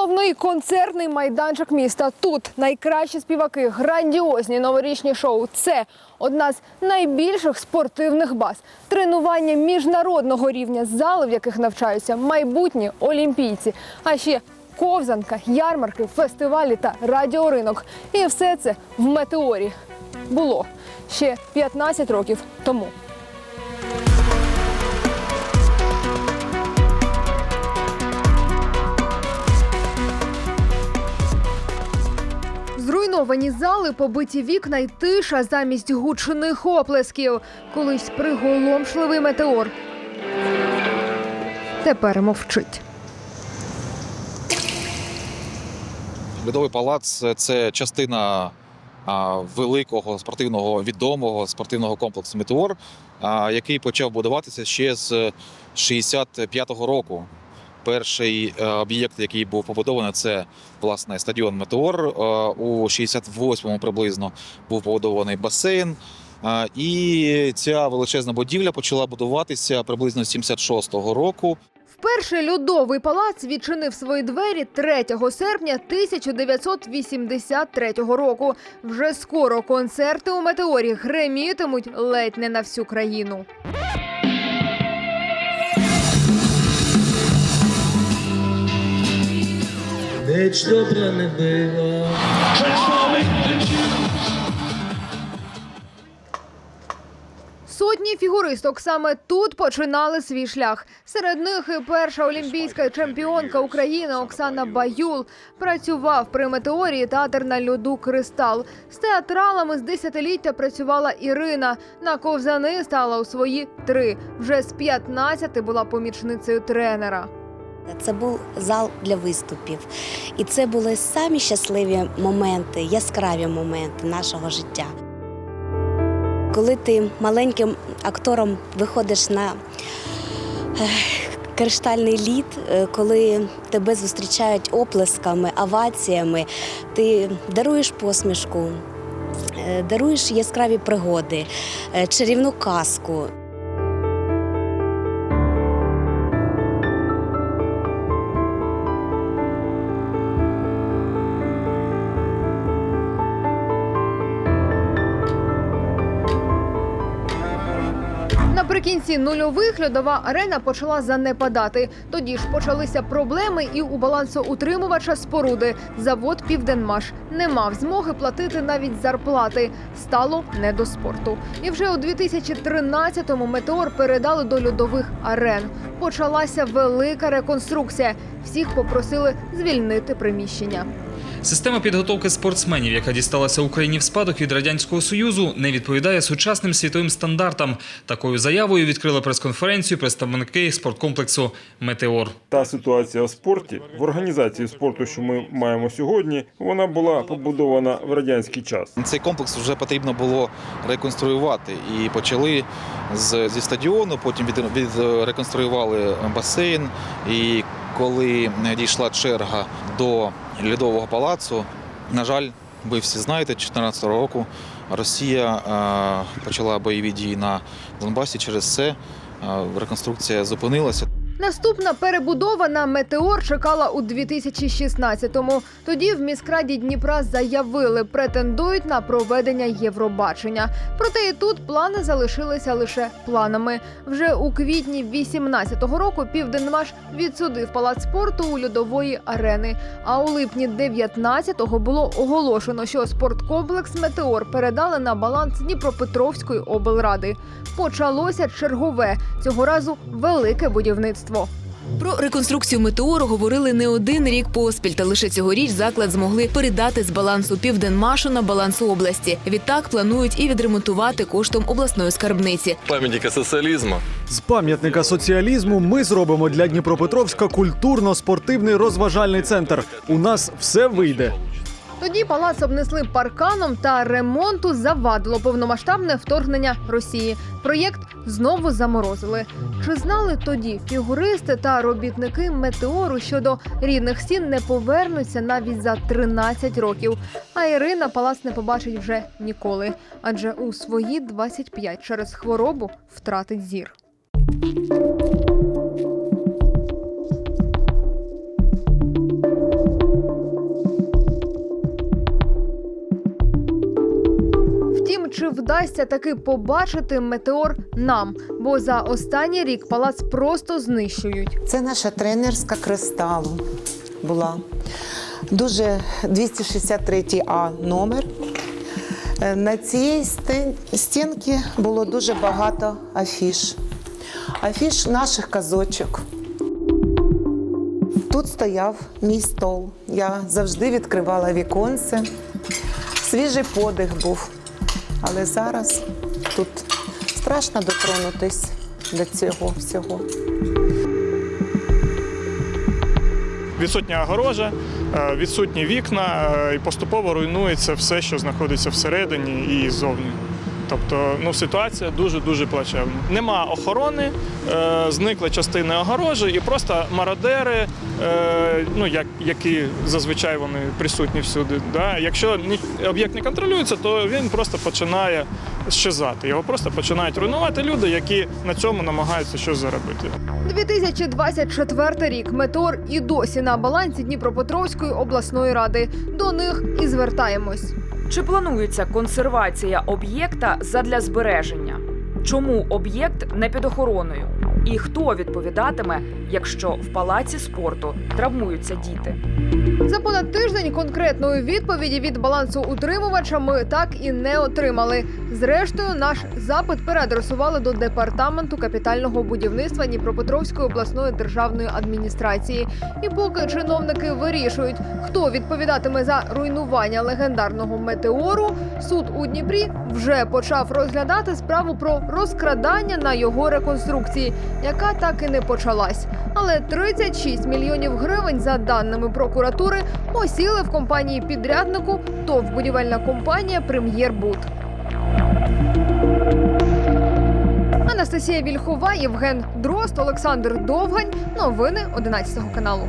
Головний концертний майданчик міста. Тут найкращі співаки, грандіозні новорічні шоу. Це одна з найбільших спортивних баз. Тренування міжнародного рівня, зали, в яких навчаються майбутні олімпійці. А ще ковзанка, ярмарки, фестивалі та радіоринок. І все це в метеорі було ще 15 років тому. Зруйновані зали, побиті вікна й тиша замість гучних оплесків. Колись приголомшливий метеор. Тепер мовчить. Льодовий палац це частина великого спортивного відомого спортивного комплексу Метеор, який почав будуватися ще з 65-го року. Перший е, об'єкт, який був побудований, це власне стадіон Метеор. Е, У 68-му приблизно був побудований басейн. Е, І ця величезна будівля почала будуватися приблизно з 76-го року. Вперше льодовий палац відчинив свої двері 3 серпня 1983 року. Вже скоро концерти у метеорі гремітимуть ледь не на всю країну. Ніч добра не била. Сотні фігуристок саме тут починали свій шлях. Серед них і перша олімпійська чемпіонка України Оксана Баюл працював при метеорії театр на льоду Кристал. З театралами з десятиліття працювала Ірина. На ковзани стала у свої три. Вже з 15 була помічницею тренера. Це був зал для виступів, і це були самі щасливі моменти, яскраві моменти нашого життя. Коли ти маленьким актором виходиш на криштальний лід, е, коли тебе зустрічають оплесками, оваціями, ти даруєш посмішку, е, даруєш яскраві пригоди, е, чарівну казку. Наприкінці нульових льодова арена почала занепадати. Тоді ж почалися проблеми і у балансоутримувача споруди. Завод Південмаш не мав змоги платити навіть зарплати. Стало не до спорту. І вже у 2013-му метеор передали до льодових арен. Почалася велика реконструкція. Всіх попросили звільнити приміщення. Система підготовки спортсменів, яка дісталася Україні в спадок від радянського союзу, не відповідає сучасним світовим стандартам. Такою заявою відкрили прес-конференцію представники спорткомплексу Метеор. Та ситуація в спорті в організації спорту, що ми маємо сьогодні, вона була побудована в радянський час. Цей комплекс вже потрібно було реконструювати. І почали з, зі стадіону, потім від, відреконструювали басейн. І коли дійшла черга до льодового палацу, на жаль, ви всі знаєте, 2014 року Росія е, почала бойові дії на Донбасі. Через це е, реконструкція зупинилася. Наступна перебудова на метеор чекала у 2016-му. Тоді в міськраді Дніпра заявили, претендують на проведення Євробачення. Проте і тут плани залишилися лише планами. Вже у квітні 18-го року Південмаш відсудив палац спорту у льодової арени. А у липні 19-го було оголошено, що спорткомплекс Метеор передали на баланс Дніпропетровської облради. Почалося чергове цього разу велике будівництво. Про реконструкцію метеору говорили не один рік поспіль, та лише цьогоріч заклад змогли передати з балансу Південмашу на баланс області. Відтак планують і відремонтувати коштом обласної скарбниці. пам'ятника соціалізму. З пам'ятника соціалізму ми зробимо для Дніпропетровська культурно-спортивний розважальний центр. У нас все вийде. Тоді палац обнесли парканом та ремонту завадило повномасштабне вторгнення Росії. Проєкт знову заморозили. Чи знали тоді фігуристи та робітники метеору, що до рідних стін не повернуться навіть за 13 років? А Ірина палац не побачить вже ніколи, адже у свої 25 через хворобу втратить зір. Вдасться таки побачити метеор нам, бо за останній рік палац просто знищують. Це наша тренерська кристалу була. Дуже 263 А номер. Е, На цій стінці було дуже багато афіш. Афіш наших казочок. Тут стояв мій стол. Я завжди відкривала віконце. Свіжий подих був. Але зараз тут страшно дотронутись до цього всього. відсутня огорожа, е, відсутні вікна, е, і поступово руйнується все, що знаходиться всередині і ззовні. Тобто ну, ситуація дуже-дуже плачевна. Нема охорони, е, зникли частини огорожі, і просто мародери, е, ну, як, які зазвичай вони присутні всюди. Да? Якщо об'єкт не контролюється, то він просто починає щезати. Його просто починають руйнувати люди, які на цьому намагаються щось заробити. 2024 рік метеор і досі на балансі Дніпропетровської обласної ради. До них і звертаємось. Чи планується консервація об'єкта задля збереження? Чому об'єкт не під охороною? І хто відповідатиме, якщо в палаці спорту травмуються діти? За понад тиждень конкретної відповіді від балансоутримувача ми так і не отримали. Зрештою, наш запит переадресували до департаменту капітального будівництва Дніпропетровської обласної державної адміністрації. І поки чиновники вирішують, хто відповідатиме за руйнування легендарного метеору, суд у Дніпрі вже почав розглядати справу про розкрадання на його реконструкції, яка так і не почалась. Але 36 мільйонів гривень, за даними прокуратури, осіли в компанії підряднику ТОВ будівельна компанія Прем'єрбуд. Анастасія Вільхова, Євген Дрозд, Олександр Довгань. Новини 11 каналу.